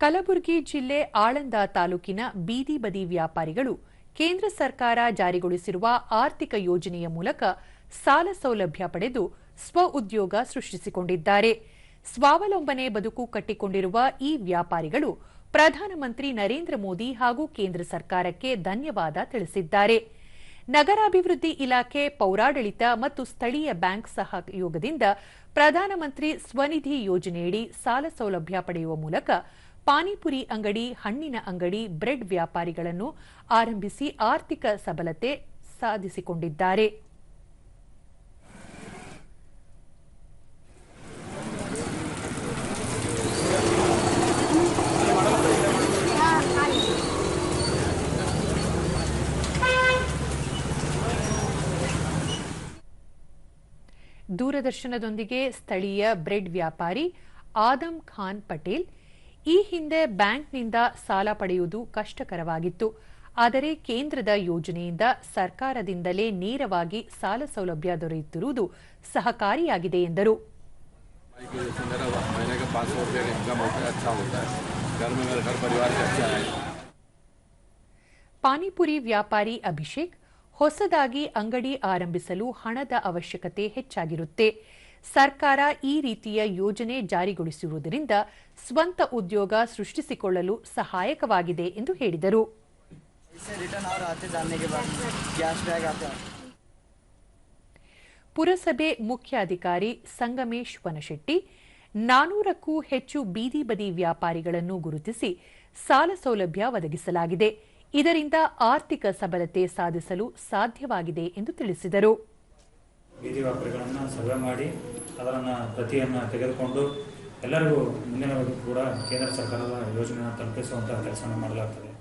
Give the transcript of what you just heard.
ಕಲಬುರಗಿ ಜಿಲ್ಲೆ ಆಳಂದ ತಾಲೂಕಿನ ಬೀದಿ ಬದಿ ವ್ಯಾಪಾರಿಗಳು ಕೇಂದ್ರ ಸರ್ಕಾರ ಜಾರಿಗೊಳಿಸಿರುವ ಆರ್ಥಿಕ ಯೋಜನೆಯ ಮೂಲಕ ಸಾಲ ಸೌಲಭ್ಯ ಪಡೆದು ಸ್ವಉದ್ಯೋಗ ಸೃಷ್ಟಿಸಿಕೊಂಡಿದ್ದಾರೆ. ಸ್ವಾವಲಂಬನೆ ಬದುಕು ಕಟ್ಟಿಕೊಂಡಿರುವ ಈ ವ್ಯಾಪಾರಿಗಳು ಪ್ರಧಾನಮಂತ್ರಿ ನರೇಂದ್ರ ಮೋದಿ ಹಾಗೂ ಕೇಂದ್ರ ಸರ್ಕಾರಕ್ಕೆ ಧನ್ಯವಾದ ತಿಳಿಸಿದ್ದಾರೆ. ನಗರಾಭಿವೃದ್ಧಿ ಇಲಾಖೆ, ಪೌರಾಡಳಿತ ಮತ್ತು ಸ್ಥಳೀಯ ಬ್ಯಾಂಕ್ ಸಹಯೋಗದಿಂದ ಪ್ರಧಾನಮಂತ್ರಿ ಸ್ವನಿಧಿ ಯೋಜನೆಯಡಿ ಸಾಲ ಸೌಲಭ್ಯ ಪಡೆಯುವ ಮೂಲಕ ಪಾನಿಪುರಿ ಅಂಗಡಿ, ಹಣ್ಣಿನ ಅಂಗಡಿ, ಬ್ರೆಡ್ ವ್ಯಾಪಾರಿಗಳನ್ನು ಆರಂಭಿಸಿ ಆರ್ಥಿಕ ಸಬಲತೆ ಸಾಧಿಸಿಕೊಂಡಿದ್ದಾರೆ. ದೂರದರ್ಶನದೊಂದಿಗೆ ಸ್ಥಳೀಯ ಬ್ರೆಡ್ ವ್ಯಾಪಾರಿ ಆದಮ್ ಖಾನ್ ಪಟೇಲ್ ಈ ಹಿಂದೆ ಬ್ಯಾಂಕ್ನಿಂದ ಸಾಲ ಪಡೆಯುವುದು ಕಷ್ಟಕರವಾಗಿತ್ತು. ಆದರೆ ಕೇಂದ್ರದ ಯೋಜನೆಯಿಂದ ಸರ್ಕಾರದಿಂದಲೇ ನೇರವಾಗಿ ಸಾಲ ಸೌಲಭ್ಯ ದೊರೆಯುತ್ತಿರುವುದು ಸಹಕಾರಿಯಾಗಿದೆ ಎಂದರು. ಪಾನಿಪುರಿ ವ್ಯಾಪಾರಿ ಅಭಿಷೇಕ್, ಹೊಸದಾಗಿ ಅಂಗಡಿ ಆರಂಭಿಸಲು ಹಣದ ಅವಶ್ಯಕತೆ ಹೆಚ್ಚಾಗಿರುತ್ತೆ. ಸರ್ಕಾರ ಈ ರೀತಿಯ ಯೋಜನೆ ಜಾರಿಗೊಳಿಸಿರುವುದರಿಂದ ಸ್ವಂತ ಉದ್ಯೋಗ ಸೃಷ್ಟಿಸಿಕೊಳ್ಳಲು ಸಹಾಯಕವಾಗಿದೆ ಎಂದು ಹೇಳಿದರು. ಪುರಸಭೆ ಮುಖ್ಯಾಧಿಕಾರಿ ಸಂಗಮೇಶ್ ವನಶೆಟ್ಟಿ, ನಾನೂರಕ್ಕೂ ಹೆಚ್ಚು ಬೀದಿ ಬದಿ ವ್ಯಾಪಾರಿಗಳನ್ನು ಗುರುತಿಸಿ ಸಾಲ ಸೌಲಭ್ಯ ಒದಗಿಸಲಾಗಿದೆ. ಇದರಿಂದ ಆರ್ಥಿಕ ಸಬಲತೆ ಸಾಧಿಸಲು ಸಾಧ್ಯವಾಗಿದೆ ಎಂದು ತಿಳಿಸಿದರು. ಬೀದಿ ವ್ಯಾಪಾರಿಗಳನ್ನು ಸರ್ವೆ ಮಾಡಿ ಅದನ್ನು ಪ್ರತಿಯನ್ನು ತೆಗೆದುಕೊಂಡು ಎಲ್ಲರಿಗೂ ಮುಂದಿನ ಕೂಡ ಕೇಂದ್ರ ಸರ್ಕಾರದ ಯೋಜನೆಯನ್ನು ತಲುಪಿಸುವಂತಹ ಕೆಲಸವನ್ನು ಮಾಡಲಾಗ್ತದೆ.